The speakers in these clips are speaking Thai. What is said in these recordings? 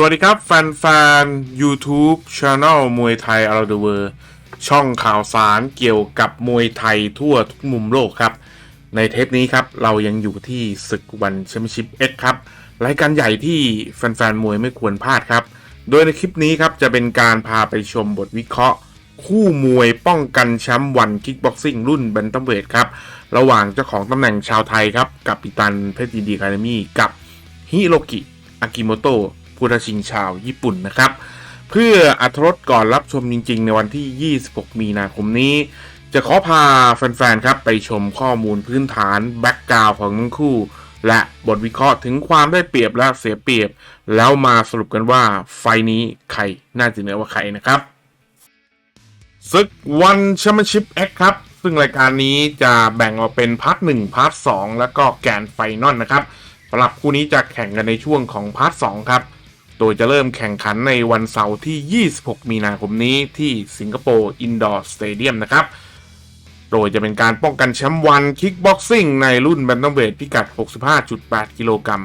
สวัสดีครับ แฟนๆ YouTube Channel มวยไทยอาราเดเวอร์ช่องข่าวสารเกี่ยวกับมวยไทยทั่วทุกมุมโลกครับ ในเทปนี้ครับ เรายังอยู่ที่ศึกวันแชมเปี้ยนชิพเอ็กครับ รายการใหญ่ที่แฟนๆ มวยไม่ควรพลาดครับ โดยในคลิปนี้ครับ จะเป็นการพาไปชมบทวิเคราะห์ คู่มวยป้องกันแชมป์วันคิกบ็อกซิ่งรุ่นแบนตัมเวทครับ ระหว่างเจ้าของตำแหน่งชาวไทยครับกับปิตันเพชรยินดีคาเดมี่กับฮิโรกิอากิโมโตะ ผู้ท้าชิงชาวญี่ปุ่นนะครับ เพื่ออัธรสก่อนรับชมจริง ๆ ในวันที่ 26 มีนาคมนี้ จะขอพาแฟน ๆ ครับ ไปชมข้อมูลพื้นฐานแบ็กกราวของทั้งคู่ และบทวิเคราะห์ถึงความได้เปรียบและเสียเปรียบ แล้วมาสรุปกันว่าไฟนี้ใครน่าจะเหนือกว่าใครนะครับศึกวันแชมเปี้ยนชิพ X ครับ ซึ่งรายการนี้จะแบ่งออกเป็นพาร์ทหนึ่งพาร์ทสองแล้วก็แกนไฟนอลนะครับสำหรับคู่นี้จะแข่งกันในช่วงของพาร์ทสองครับ โดยจะเริ่มแข่งขันในวันเสาร์ที่ 26 มีนาคมนี้ที่สิงคโปร์อินดอร์สเตเดียมนะครับ โดยจะเป็นการป้องกันแชมป์วันคิกบ็อกซิ่งในรุ่นแบนตัมเวทพิกัด 65.8 กิโลกรัม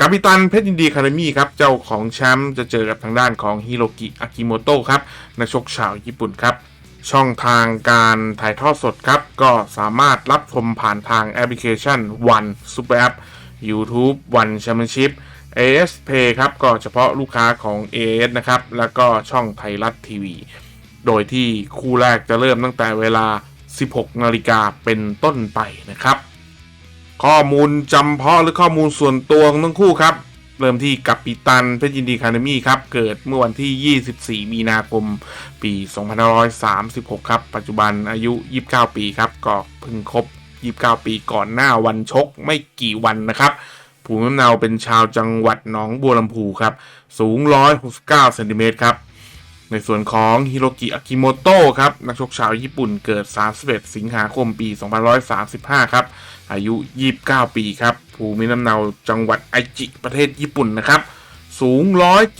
กาปิตันเพชรยินดีคาเดมี่ครับ เจ้าของแชมป์จะเจอกับทางด้านของฮิโรกิอากิโมโตะครับ นักชกชาวญี่ปุ่นครับ ช่องทางการถ่ายทอดสดครับ ก็สามารถรับชมผ่านทางแอปพลิเคชัน One Super App YouTube One Championship AS Pay ครับก็เฉพาะลูกค้าของ AS นะครับ แล้วก็ช่องไทยรัฐทีวี โดยที่คู่แรกจะเริ่มตั้งแต่เวลา 16 นาฬิกาเป็นต้นไปนะครับ ข้อมูลจำเพาะหรือข้อมูลส่วนตัวของทั้งคู่ครับ เริ่มที่กัปปิตันเพชรยินดีคาเดมี่ครับ เกิดเมื่อวันที่ 24 มีนาคม ปี 2536 ครับ ปัจจุบันอายุ 29 ปีครับ ก็เพิ่งครบ 29 ปีก่อนหน้าวันชกไม่กี่วันนะครับ ภูมิลำเนาเป็นชาวจังหวัดหนองบัวลำพูครับ สูง 169เซนติเมตรครับ ในส่วนของฮิโรกิอากิโมโตะครับ นักชกชาวญี่ปุ่นเกิด 31 สิงหาคมปี 2535 ครับ อายุ 29 ปีครับ ภูมิลำเนาจังหวัดไอจิประเทศญี่ปุ่นนะครับ สูง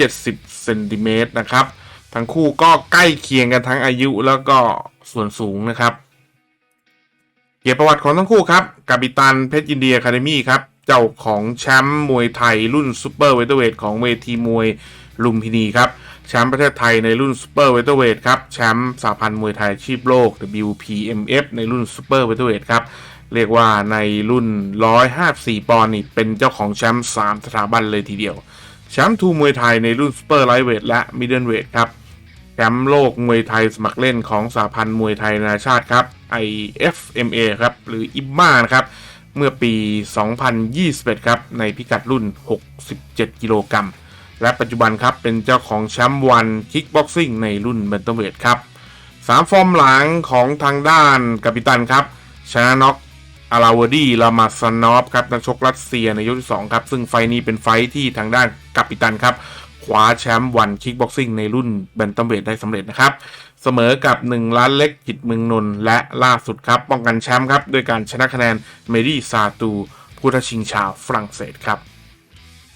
170เซนติเมตรนะครับ ทั้งคู่ก็ใกล้เคียงกันทั้งอายุแล้วก็ส่วนสูงนะครับเกียรติประวัติของทั้งคู่ครับกาบิตันเพชรยินเดีอะคาเดมี่ครับ เจ้าของแชมป์มวยไทยรุ่นซูเปอร์เวเตอร์เวทของเวทีมวยลุมพินีครับแชมป์ประเทศไทยในรุ่นซูเปอร์เวเตอร์เวทครับแชมป์สาพันธ์มวยไทยชีพโลก WPMF ในรุ่นซูเปอร์เวเตอร์เวทครับเรียกว่าในรุ่น 154 ปอนด์นี่เป็นเจ้าของแชมป์3สถาบันเลยทีเดียวแชมป์ทูมวยไทยในรุ่นซูเปอร์ไลท์เวทและมิดเดิลเวทครับแชมป์โลกมวยไทยสมัครเล่นของสาพันธ์มวยไทยนานาชาติครับ IFMA ครับหรืออิมมานะครับ เมื่อปี 2021 ครับ ในพิกัดรุ่น 67 กิโลกรัม และปัจจุบันครับ เป็นเจ้าของแชมป์วันคิกบ็อกซิ่งในรุ่นเบนตัมเวทครับสามฟอร์มหลังของทางด้านกัปตันครับ ชนะน็อกอาราวดีลามาซานอฟครับ นักชกรัสเซียในยกที่ 2 ครับ ซึ่งไฟนี้เป็นไฟที่ทางด้านกัปตันครับ คว้าแชมป์วันคิกบ็อกซิ่งในรุ่นแบนตัมเวทได้สำเร็จนะครับ เสมอกับ 1 ล้านเล็กจิตเมืองนนท์และล่าสุดครับ ป้องกันแชมป์ครับด้วยการชนะคะแนนเมดี้ซาตูผู้ท้าชิงชาวฝรั่งเศสครับ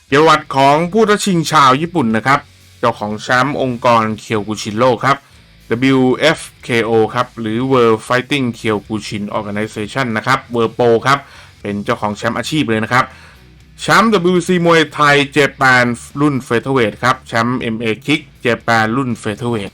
เกียรติประวัติของผู้ท้าชิงชาวญี่ปุ่นนะครับ เจ้าของแชมป์องค์กรเคียวกุชินโลครับ WFKO ครับ หรือ World Fighting Kyokushin Organization นะครับ World Pro ครับ เป็นเจ้าของแชมป์อาชีพเลยนะครับ แชมป์ WBC มวยไทยเจแปนรุ่นเฟเธอร์เวทครับ แชมป์ MA Kick เจแปนรุ่นเฟเธอร์เวท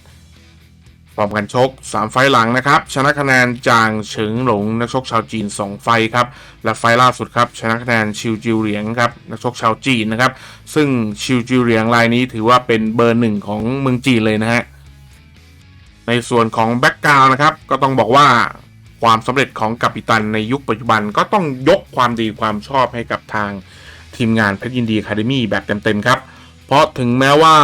พร้อมกันชก 3 ไฟหลังนะครับ ชนะคะแนนจางเฉิงหลง นักชกชาวจีน 2 ไฟครับ และไฟล์ล่าสุดครับ ชนะคะแนนชิวจิวเหลียงครับ นักชกชาวจีนนะครับ ซึ่งชิวจิวเหลียงรายนี้ถือว่าเป็นเบอร์หนึ่งของเมืองจีนเลยนะฮะ ในส่วนของแบ็กกราวนะครับ ก็ต้องบอกว่าความสำเร็จของกัปตันในยุคปัจจุบันก็ต้องยกความดีความชอบให้กับทาง ทีมงานเพชรยินดีคาเดมี่แบบเต็มๆครับ เพราะถึงแม้ว่า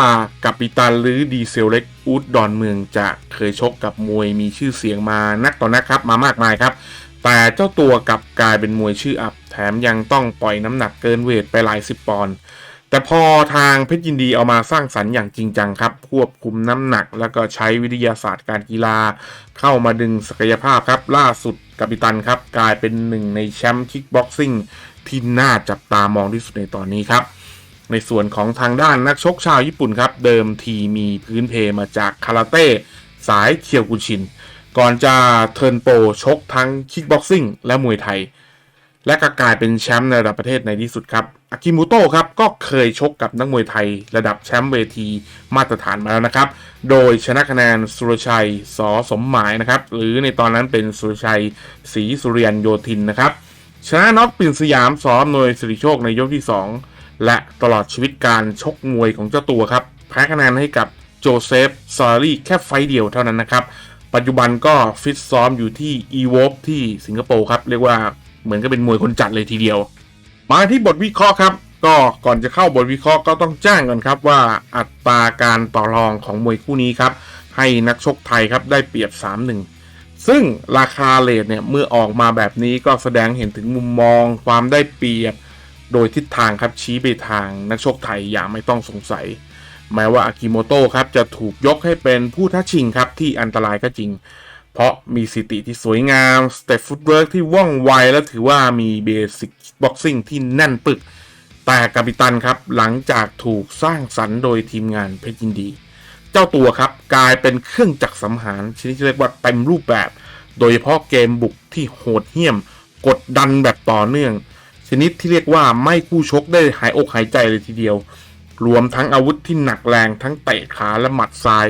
กัปตันหรือดีเซลเล็กอูดดอนเมืองจะเคยชกกับมวยมีชื่อเสียงมานักต่อนักครับมามากมายครับแต่เจ้าตัวกลับกลายเป็นมวยชื่ออับ แถมยังต้องปล่อยน้ำหนักเกินเวทไปหลายสิบปอนด์ แต่พอทางเพชรยินดีเอามาสร้างสรรค์อย่างจริงจังครับ ควบคุมน้ำหนัก แล้วก็ใช้วิทยาศาสตร์การกีฬา เข้ามาดึงศักยภาพครับ ล่าสุดกัปตันครับ กลายเป็นหนึ่งในแชมป์คิกบ็อกซิ่งที่น่าจับตามองที่สุดในตอนนี้ครับในส่วนของทางด้านนักชกชาวญี่ปุ่นครับ เดิมทีมีพื้นเพมาจากคาราเต้สายเคียวกุชิน ก่อนจะเทิร์นโปรชกทั้งคิกบ็อกซิ่งและมวยไทย และก็กลายเป็นแชมป์ในระดับประเทศในที่สุดครับอากิมุโตะครับก็เคยชกกับนักมวยไทยระดับแชมป์เวทีมาตรฐานมาแล้วนะครับ โดยชนะคะแนนสุรชัยสอสมหมายนะครับหรือในตอนนั้นเป็นสุรชัยศรีสุเรียนโยธินนะครับชนะน็อกปิ่นสยามสอมนวยสิริโชคในยกที่ 2 และตลอดชีวิตการชกมวยของเจ้าตัวครับแพ้คะแนนให้กับโจเซฟซารีแค่ไฟเดียวเท่านั้นนะครับ ปัจจุบันก็ฟิตซ้อมอยู่ที่ e w o p ที่สิงคโปร์ครับ เรียกว่า เหมือนกับเป็นมวยคนจัดเลยทีเดียว มาที่บทวิเคราะห์ครับ ก็ก่อนจะเข้าบทวิเคราะห์ก็ต้องแจ้งก่อนครับว่าอัตราการต่อรองของมวยคู่นี้ครับ ให้นักชกไทยครับได้เปรียบ 3-1 ซึ่งราคาเลทเนี่ยเมื่อออกมาแบบนี้ก็แสดงเห็นถึงมุมมองความได้เปรียบโดยทิศทางครับชี้ไปทางนักชกไทยอย่างไม่ต้องสงสัย แม้ว่าอากิโมโตะครับจะถูกยกให้เป็นผู้ท้าชิงครับที่อันตรายก็จริง เพราะมีสิติที่สวยงามสเต็ปฟุตเวิร์กที่ว่องไว และถือว่ามีเบสิกบ็อกซิ่งที่แน่นปึก แต่กัปตันครับหลังจากถูกสร้างสรรค์โดยทีมงานเพชรยินดี เจ้าตัวครับกลายเป็นเครื่องจักรสังหารชนิดที่เรียกว่าเต็มรูปแบบ โดยเฉพาะเกมบุกที่โหดเหี้ยม กดดันแบบต่อเนื่อง ชนิดที่เรียกว่าไม่คู่ชกได้หายอกหายใจเลยทีเดียว รวมทั้งอาวุธที่หนักแรงทั้งเตะขาและหมัดซ้าย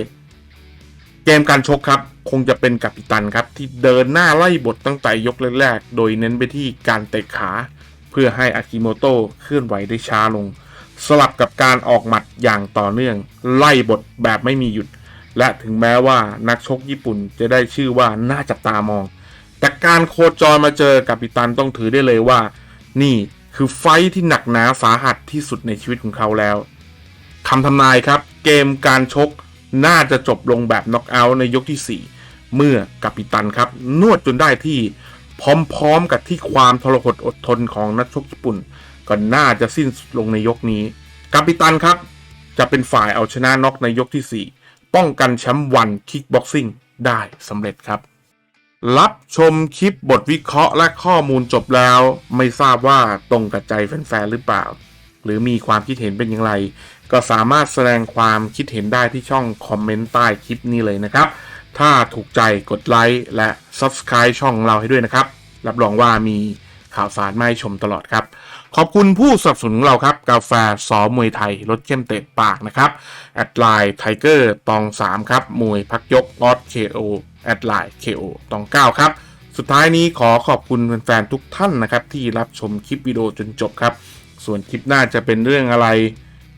เกมการชกครับ คงจะเป็นกัปตันครับ ที่เดินหน้าไล่บทตั้งแต่ยกแรกๆ โดยเน้นไปที่การเตะขา เพื่อให้อากิโมโตะเคลื่อนไหวได้ช้าลง สลับกับการออกหมัดอย่างต่อเนื่อง ไล่บทแบบไม่มีหยุด และถึงแม้ว่านักชกญี่ปุ่นจะได้ชื่อว่าน่าจับตามอง แต่การโคจรมาเจอกัปตันต้องถือได้เลยว่า นี่คือไฟที่หนักหนาสาหัสที่สุดในชีวิตของเขาแล้วคำทำนายครับ เกมการชก น่าจะจบลงแบบน็อกเอาท์ในยกที่ 4 เมื่อกัปตันครับ นวดจนได้ที่พร้อมๆกับที่ความทรหดอดทนของนักชกญี่ปุ่น ก็น่าจะสิ้นลงในยกนี้กัปตันครับ จะเป็นฝ่ายเอาชนะน็อกในยกที่ 4 ป้องกันแชมป์วันคิกบ็อกซิ่งได้สำเร็จครับ รับชมคลิปบทวิเคราะห์และข้อมูลจบแล้ว ไม่ทราบว่าตรงกับใจแฟนๆหรือเปล่า หรือมีความคิดเห็นเป็นอย่างไร ก็สามารถแสดงความคิดเห็นได้ที่ช่องคอมเมนต์ใต้คลิปนี้เลยนะครับ ถ้าถูกใจกดไลค์และ Subscribe ช่องเราให้ด้วยนะครับ รับรองว่ามีข่าวสารมาให้ชมตลอดครับ ขอบคุณผู้สนับสนุนของเราครับ กาแฟซอมวยไทยรสเข้มเตะปากนะครับ แอดไลน์ไทเกอร์ตอง 3 ครับ มวยพักยกออสเคโอแอดไลน์ KO ตอง 9 ครับ สุดท้ายนี้ขอขอบคุณแฟนๆทุกท่านนะครับ ที่รับชมคลิปวิดีโอจนจบครับ ส่วนคลิปหน้าจะเป็นเรื่องอะไร